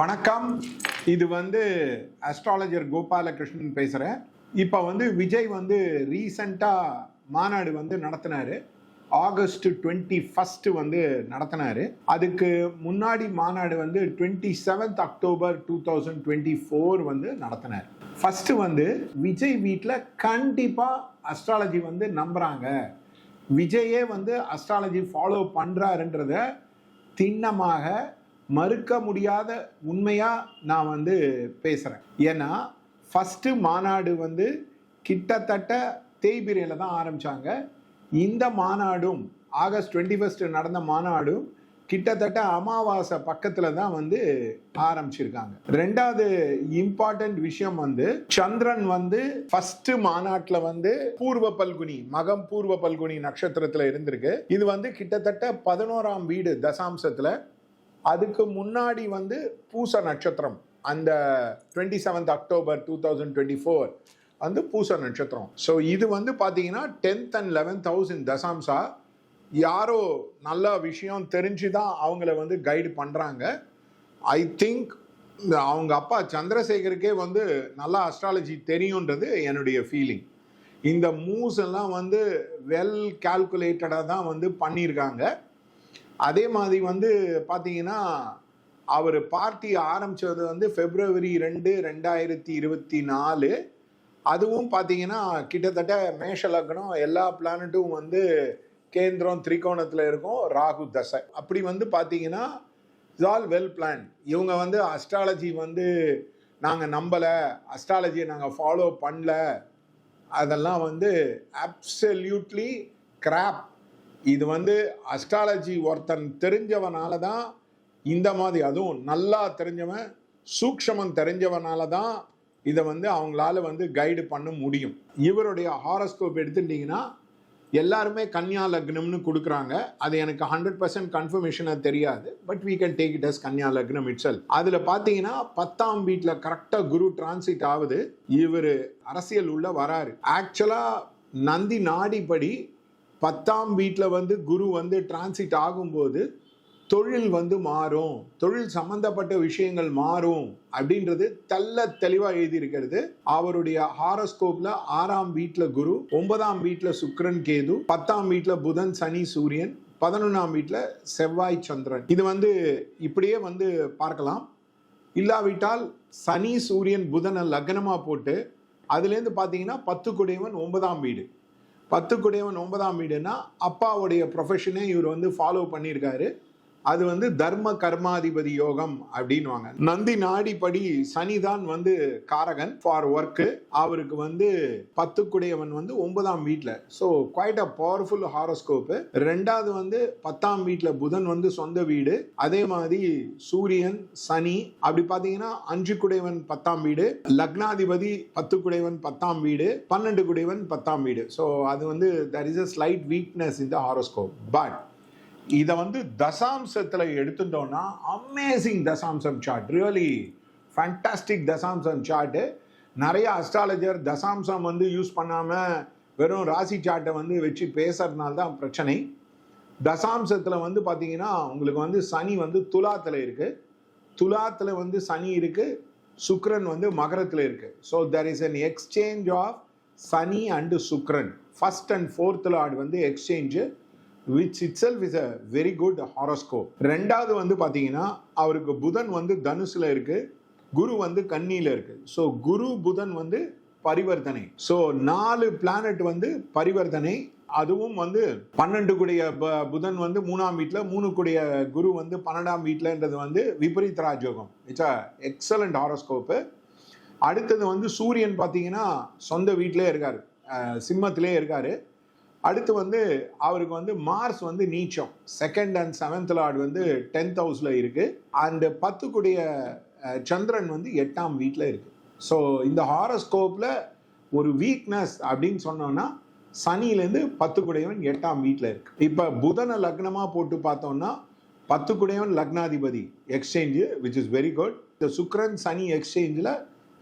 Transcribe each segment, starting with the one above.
வணக்கம். இது வந்து அஸ்ட்ராலஜர் கோபாலகிருஷ்ணன் பேசுகிறேன் இப்போ வந்து விஜய் வந்து ரீசண்டாக மாநாடு வந்து நடத்தினாரு. ஆகஸ்ட் டுவெண்ட்டி ஃபஸ்ட்டு வந்து நடத்தினாரு. அதுக்கு முன்னாடி மாநாடு வந்து twenty seventh October two thousand twenty four வந்து நடத்தினார். ஃபஸ்ட்டு வந்து விஜய் வீட்டில் கண்டிப்பாக அஸ்ட்ராலஜி வந்து நம்புகிறாங்க விஜயே வந்து அஸ்ட்ராலஜி ஃபாலோ பண்ணுறாருன்றத திண்ணமாக மறுக்க முடியாத உண்மையாக நான் வந்து பேசுகிறேன் ஏன்னா ஃபஸ்ட்டு மாநாடு வந்து கிட்டத்தட்ட தேய்பிரையில் தான் ஆரம்பித்தாங்க இந்த மாநாடும் ஆகஸ்ட் டுவெண்ட்டி ஃபஸ்ட்டு நடந்த மாநாடும் கிட்டத்தட்ட அமாவாசை பக்கத்தில் தான் வந்து ஆரம்பிச்சிருக்காங்க. ரெண்டாவது இம்பார்ட்டன்ட் விஷயம் வந்து சந்திரன் வந்து ஃபர்ஸ்ட் மாநாட்டில் வந்து பூர்வ பல்குனி மகம் பூர்வ பல்குனி நட்சத்திரத்தில் இருந்திருக்கு. இது வந்து கிட்டத்தட்ட பதினோராம் வீடு தசாம்சத்தில் அதுக்கு முன்னாடி வந்து பூச நட்சத்திரம். அந்த twenty seventh October two thousand twenty four வந்து பூச நட்சத்திரம். ஸோ இது வந்து பார்த்தீங்கன்னா tenth and eleventh house in தசாம்சா யாரோ நல்ல விஷயம் தெரிஞ்சு தான் அவங்கள வந்து கைடு பண்ணுறாங்க ஐ திங்க் அவங்க அப்பா சந்திரசேகருக்கே வந்து நல்லா அஸ்ட்ராலஜி தெரியுன்றது என்னுடைய ஃபீலிங் இந்த மூவ்ஸ் எல்லாம் வந்து வெல் கால்குலேட்டடாக தான் வந்து பண்ணியிருக்காங்க. அதே மாதிரி வந்து பார்த்தீங்கன்னா அவர் பார்ட்டி ஆரம்பித்தது வந்து பிப்ரவரி ரெண்டு ரெண்டாயிரத்தி இருபத்தி நாலு. அதுவும் பார்த்தீங்கன்னா கிட்டத்தட்ட மேஷ லக்னம் எல்லா பிளானட்டும் வந்து கேந்திரம் திரிகோணத்தில் இருக்கும் ராகு தசை. அப்படி வந்து பார்த்தீங்கன்னா இட்ஸ் ஆல் வெல் பிளான் இவங்க வந்து அஸ்ட்ராலஜி வந்து நாங்கள் நம்பலை அஸ்ட்ராலஜியை நாங்கள் ஃபாலோ பண்ணல. அதெல்லாம் வந்து அப்சல்யூட்லி கிராப் இது வந்து அஸ்ட்ராலஜி ஒருத்தன் தெரிஞ்சவனால தான் இந்த மாதிரி அதுவும் நல்லா தெரிஞ்சவன் சூக்ஷமம் தெரிஞ்சவனால தான் இதை வந்து அவங்களால வந்து கைடு பண்ண முடியும். இவருடைய ஹாரஸ்கோப் எடுத்துட்டீங்கன்னா எல்லாருமே கன்னியா லக்னம்னு கொடுக்குறாங்க. அது எனக்கு ஹண்ட்ரட் பர்சன்ட் கன்ஃபர்மேஷனாக தெரியாது. But we can take it as கன்னியா லக்னம் இட் செல் அதில் பார்த்தீங்கன்னா பத்தாம் வீட்டில் கரெக்டாக குரு டிரான்சிட் ஆகுது. இவர் அரசியல் உள்ள வராரு. ஆக்சுவலாக நந்தி நாடிப்படி பத்தாம் வீட்டில் வந்து குரு வந்து டிரான்சிட் ஆகும்போது தொழில் வந்து மாறும். தொழில் சம்பந்தப்பட்ட விஷயங்கள் மாறும் அப்படின்றது தள்ள தெளிவாக எழுதியிருக்கிறது. அவருடைய ஹாரோஸ்கோப்ல ஆறாம் வீட்டில் குரு ஒன்பதாம் வீட்டில் சுக்ரன் கேது பத்தாம் வீட்டில் புதன் சனி சூரியன் பதினொன்றாம் வீட்டில் செவ்வாய் சந்திரன். இது வந்து இப்படியே வந்து பார்க்கலாம். இல்லாவிட்டால் சனி சூரியன் புதனை லக்னமாக போட்டு அதுலேருந்து பார்த்தீங்கன்னா பத்து குடையவன் ஒன்பதாம் வீடு. பத்துக்குடையவன் ஒன்பதாம் வீடுனா அப்பாவுடைய ப்ரொஃபஷனே இவர் வந்து ஃபாலோ பண்ணியிருக்காரு. அது வந்து தர்ம கர்மாதிபதி யோகம் அப்படின்வாங்க நந்தி நாடிப்படி சனிதான் வந்து காரகன் ஃபார் ஒர்க்கு அவருக்கு வந்து பத்து குடையவன் வந்து ஒன்பதாம் வீட்டில் so quite a powerful horoscope ரெண்டாவது வந்து பத்தாம் வீட்டில் புதன் வந்து சொந்த வீடு. அதே மாதிரி சூரியன் சனி அப்படி பார்த்தீங்கன்னா அஞ்சு குடைவன் பத்தாம் வீடு. லக்னாதிபதி பத்து குடைவன் பத்தாம் வீடு. பன்னெண்டு குடைவன் பத்தாம் வீடு. ஸோ அது வந்து there is a slight weakness இந்த ஹாரோஸ்கோப் பட் இதை வந்து தசாம்சத்தில் எடுத்துட்டோம்னா அமேசிங் தசாம்சம் சார்ட் ரியலி ஃபேண்டாஸ்டிக் தசாம்சம் சார்ட்டு நிறைய அஸ்ட்ராலஜர் தசாம்சம் வந்து யூஸ் பண்ணாமல் வெறும் ராசி சார்ட்டை வந்து வச்சு பேசுறதுனால தான் பிரச்சனை. தசாம்சத்தில் வந்து பார்த்தீங்கன்னா உங்களுக்கு வந்து சனி வந்து துலாத்தில் இருக்குது துலாத்தில் வந்து சனி இருக்குது சுக்ரன் வந்து மகரத்தில் இருக்குது so there is an exchange of Shani and Sukran first and fourth lord வந்து exchange which itself is a very good horoscope ரெண்டாவது வந்து பார்த்தீங்கன்னா அவருக்கு புதன் வந்து தனுசில் இருக்கு குரு வந்து கன்னியில இருக்கு. ஸோ குரு புதன் வந்து பரிவர்த்தனை. ஸோ நாலு பிளானட் வந்து பரிவர்த்தனை. அதுவும் வந்து பன்னெண்டு கூடிய ப- புதன் வந்து மூணாம் வீட்டில் மூணு கூடிய குரு வந்து பன்னெண்டாம் வீட்டிலன்றது வந்து விபரீத் ராஜயோகம். இட்ஸ் அ எக்ஸலண்ட் ஹாரோஸ்கோப்பு அடுத்தது வந்து சூரியன் பார்த்தீங்கன்னா சொந்த வீட்டிலே இருக்கார். சிம்மத்திலே இருக்காரு. அடுத்து வந்து அவருக்கு வந்து மார்ஸ் வந்து நீச்சம். செகண்ட் அண்ட் செவன்த் லார்டு வந்து டென்த் ஹவுஸில் இருக்குது அண்டு பத்துக்குடைய சந்திரன் வந்து எட்டாம் வீட்டில் இருக்குது ஸோ இந்த ஹாரஸ்கோப்பில் ஒரு வீக்னஸ் அப்படின்னு சொன்னோம்னா சனியிலேருந்து பத்துக்குடையவன் எட்டாம் வீட்டில் இருக்கு. இப்போ புதனை லக்னமாக போட்டு பார்த்தோம்னா பத்துக்குடையவன் லக்னாதிபதி exchange which is very good இந்த சுக்ரன் சனி எக்ஸ்சேஞ்சில்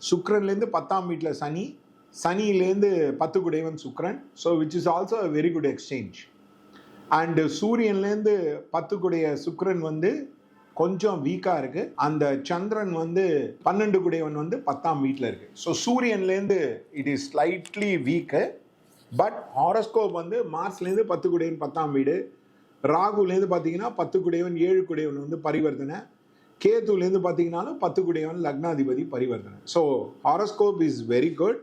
சுக்ரன்லேருந்து பத்தாம் வீட்டில் சனி சனியிலேருந்து பத்து குடைவன் Sukran so which is also a very good exchange and சூரியன்லேருந்து பத்து குடைய சுக்ரன் வந்து கொஞ்சம் வீக்காக இருக்கு. அந்த சந்திரன் வந்து பன்னெண்டு குடையவன் வந்து பத்தாம் வீட்டில் இருக்கு. So சூரியன்லேருந்து it is slightly weak but horoscope வந்து மார்ச்லேருந்து பத்து குடையவன் பத்தாம் வீடு. ராகுலேருந்து பார்த்தீங்கன்னா பத்து குடையவன் ஏழு குடையவன் வந்து பரிவர்த்தனை. கேதுலேருந்து பார்த்தீங்கன்னாலும் பத்து குடையவன் லக்னாதிபதி பரிவர்த்தனை. So horoscope is very good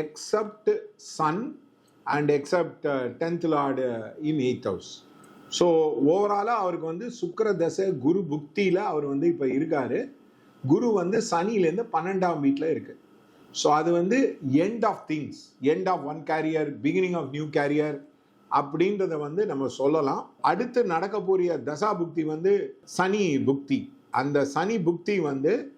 except sun and except tenth lord in eighth house so ஓவராலாக அவருக்கு வந்து சுக்கர தசை குரு புக்தியில் அவர் வந்து இப்போ இருக்காரு. குரு வந்து சனிலேருந்து பன்னெண்டாம் வீட்டில் இருக்கு. ஸோ அது வந்து end of things end of one career beginning of new career அப்படின்றத வந்து நம்ம சொல்லலாம். அடுத்து நடக்க தசா புக்தி வந்து சனி புக்தி. அந்த சனி புக்தி வந்து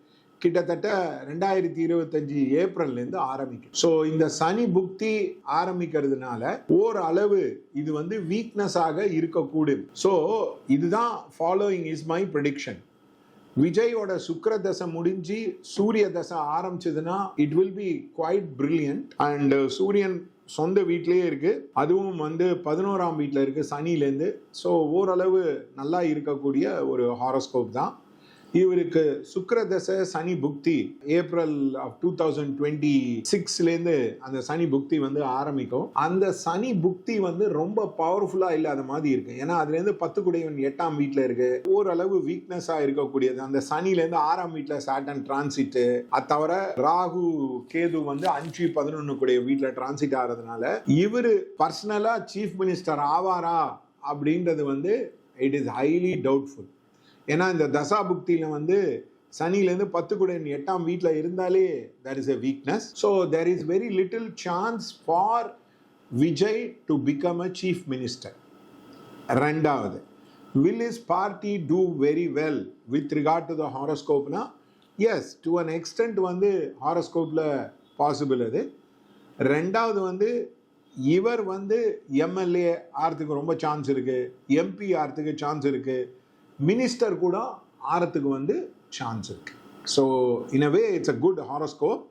கிட்டத்தட்ட ரெண்டாயிரத்தி இருபத்தஞ்சு ஏப்ரல்லேருந்து ஆரம்பிக்கும். ஸோ இந்த சனி புக்தி ஆரம்பிக்கிறதுனால ஓரளவு இது வந்து வீக்னஸாக இருக்கக்கூடும். ஸோ இதுதான் ஃபாலோயிங் இஸ் மை ப்ரெடிக்ஷன் விஜயோட சுக்கர தசை முடிஞ்சு சூரிய தசை ஆரம்பிச்சதுன்னா it will be quite brilliant and Suriyan சொந்த வீட்லேயே இருக்கு. அதுவும் வந்து பதினோராம் வீட்டில் இருக்கு சனிலேருந்து ஸோ ஓரளவு நல்லா இருக்கக்கூடிய ஒரு ஹாரோஸ்கோப் தான். இவருக்கு சுக்கிர தசை சனி புக்தி April of two thousand twenty சிக்ஸ்லேருந்து அந்த சனி புக்தி வந்து ஆரம்பிக்கும். அந்த சனி புக்தி வந்து ரொம்ப பவர்ஃபுல்லாக இல்லாத மாதிரி இருக்கு. ஏன்னா அதுலேருந்து பத்து குடையவன் எட்டாம் வீட்டில் இருக்கு. ஓரளவு வீக்னஸாக இருக்கக்கூடியது. அந்த சனிலேருந்து ஆறாம் வீட்டில் சாட்டன் டிரான்சிட்டு அது தவிர ராகு கேது வந்து அஞ்சு பதினொன்று கூடிய வீட்டில் டிரான்சிட் ஆகிறதுனால இவர் பர்சனலாக சீஃப் மினிஸ்டர் ஆவாரா அப்படின்றது வந்து இட் இஸ் ஹைலி டவுட்ஃபுல் ஏன்னா இந்த தசா புக்தியில வந்து சனிலேருந்து பத்து கூட எட்டாம் வீட்டில் இருந்தாலே there is a weakness so there is very little chance for Vijay to become a chief minister ரெண்டாவது will is party do very well with regard to the ஹாரஸ்கோப்னா as to an extent வந்து ஹாரஸ்கோப்பில் possible அது. ரெண்டாவது வந்து இவர் வந்து MLA ஆகிறதுக்கு ரொம்ப சான்ஸ் இருக்குது எம்பி ஆகிறதுக்கு சான்ஸ் இருக்குது மினிஸ்டர் கூட ஆறத்துக்கு வந்து சான்ஸ் இருக்கு. So in a way it's a good horoscope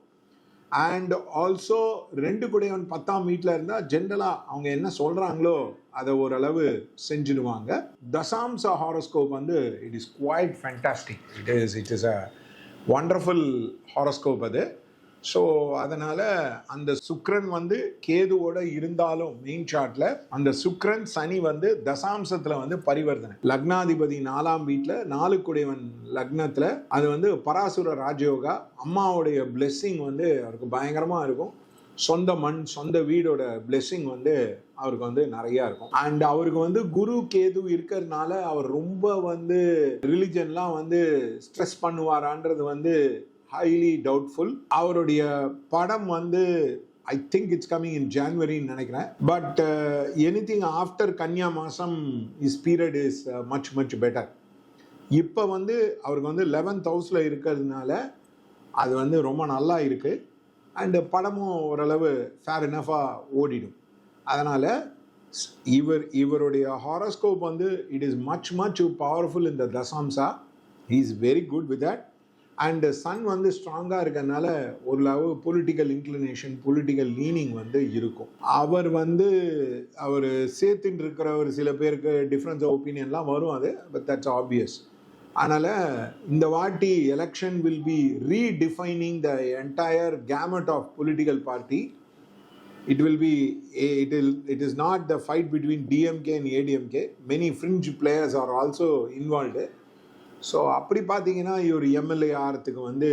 and also ரெண்டு குடையவன் பத்தாம் வீட்டில் இருந்தால் ஜென்ரலாக அவங்க என்ன சொல்கிறாங்களோ அதை ஓரளவு செஞ்சிடுவாங்க. தசாம்ச ஹாரோஸ்கோப் வந்து it is quite fantastic it is it is a wonderful horoscope அது. ஸோ அதனால் அந்த சுக்ரன் வந்து கேதுவோட இருந்தாலும் மெயின் சார்ட்ல அந்த சுக்ரன் சனி வந்து தசாம்சத்தில் வந்து பரிவர்த்தனை. லக்னாதிபதி நாலாம் வீட்டில் நாலுக்குடையவன் லக்னத்தில் அது வந்து பராசுர ராஜயோகா அம்மாவுடைய பிளெஸ்ஸிங் வந்து அவருக்கு பயங்கரமாக இருக்கும். சொந்த மண் சொந்த வீடோட பிளெஸ்ஸிங் வந்து அவருக்கு வந்து நிறைய இருக்கும். அண்ட் அவருக்கு வந்து குரு கேது இருக்கிறதுனால அவர் ரொம்ப வந்து ரிலிஜன்லாம் வந்து ஸ்ட்ரெஸ் பண்ணுவாரான்றது வந்து ஹைலி டவுட்ஃபுல் அவருடைய படம் வந்து I think it's coming in ஜான்வரின்னு நினைக்கிறேன். பட் எனி திங் ஆஃப்டர் கன்யா மாதம் is period is much much better இப்போ வந்து அவருக்கு வந்து லெவன்த் ஹவுஸில் இருக்கிறதுனால அது வந்து ரொம்ப நல்லா இருக்குது அண்டு படமும் ஓரளவு ஃபேர் இனஃபாக ஓடிடும். அதனால் இவர் இவருடைய ஹாரோஸ்கோப் வந்து it is much much powerful இந்த தசாம்சா he is very good with that and sun வந்து ஸ்ட்ராங்காக இருக்கறனால ஓரளவு பொலிட்டிக்கல் இன்க்ளினேஷன் பொலிட்டிக்கல் லீனிங் வந்து இருக்கும் அவர் வந்து அவர் சேர்த்துட்டு இருக்கிற ஒரு சில பேருக்கு டிஃப்ரென்ஸ் ஆஃப் ஒப்பீனியன்லாம் வரும் அது பட் தட்ஸ் ஆப்வியஸ் அதனால் இந்த வாட்டி election will be redefining the entire gamut of political party it will be it will it is not the fight between DMK and ADMK. Many fringe players are also involved. So அப்படி பார்த்தீங்கன்னா இவர் MLA ஆகிறதுக்கு வந்து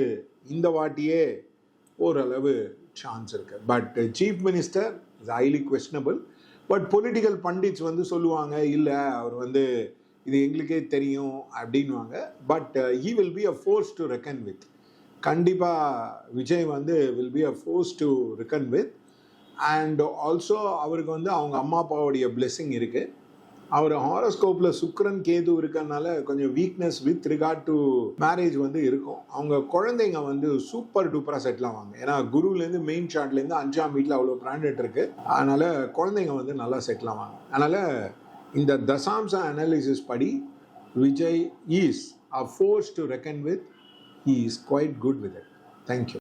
இந்த வாட்டியே ஓரளவு chance இருக்கு. But chief minister is highly questionable but political pundits வந்து சொல்லுவாங்க இல்லை அவர் வந்து இது எங்களுக்கே தெரியும் அப்படின்வாங்க but he uh, will be a force to reckon with கண்டிப்பாக விஜய் வந்து will be a force to reckon with and also அவருக்கு வந்து அவங்க அம்மா அப்பாவுடைய பிளெஸ்ஸிங் இருக்குது அவர் ஹாரோஸ்கோப்பில் சுக்ரன் கேது இருக்கனால கொஞ்சம் weakness with regard to marriage வந்து இருக்கும். அவங்க குழந்தைங்க வந்து சூப்பர் டூப்பராக செட்டில் ஆவாங்க. ஏன்னா குருவிலேருந்து மெயின் ஷாட்லேருந்து அஞ்சாம் வீட்டில் அவ்வளோ பிராண்டட் இருக்கு. அதனால குழந்தைங்க வந்து நல்லா செட்டில் ஆவாங்க. அதனால இந்த தசாம்ச அனாலிசிஸ் படி Vijay is a force to reckon with he is quite good with it thank you